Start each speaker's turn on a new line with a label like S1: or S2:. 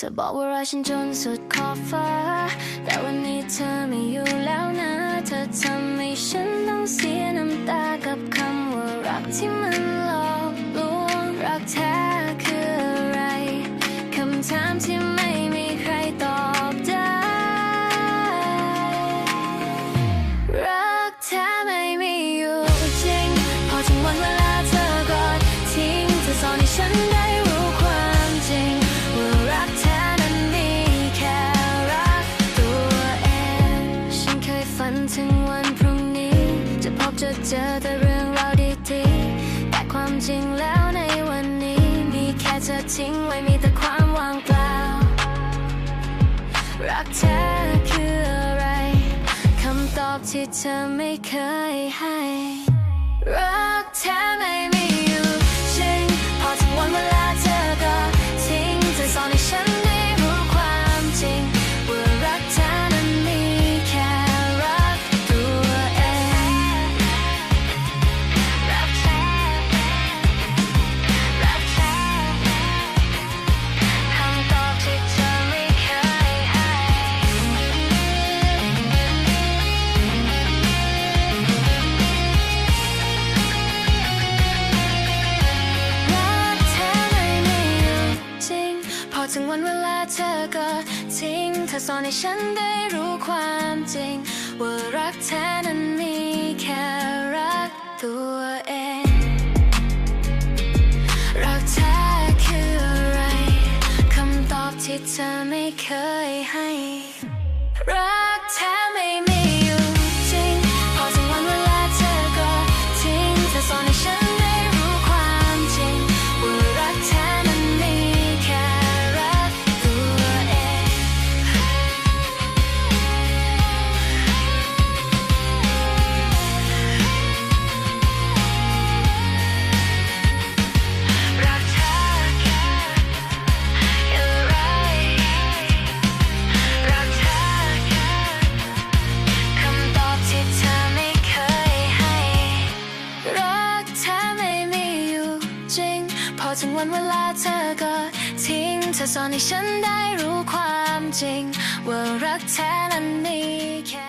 S1: เธอบอกว่ารักฉันจนสุดขอบฟ้า แต่วันนี้เธอไม่อยู่แล้วนะ เธอทำให้ฉันต้องเสียน้ำตากับคำว่ารักที่มันหลอกลวงรักแท้คืออะไรคำถามที่ ถึงวันพรุ่งนี้ จะพบจะเจอแต่เรื่องราวดีๆแต่ความจริงแล้วในวันนี้ มีแค่เธอทิ้งไว้มีแต่ความว่างเปล่า รักแท้คืออะไรคำตอบที่เธอไม่เคยให้ อก็ทิ้งเธอสอนให้ฉันได้รู้ความจริง ว่ารักแท้นั้นมีแค่รักตัวเอง รักแท้คืออะไรคำตอบที่เธอไม่เคยให้ รักแท้ ถึงวันเวลาเธอก็ทิ้งเธอสอนให้ฉันได้รู้ความจริง ว่ารักแท้นั้นมีแค่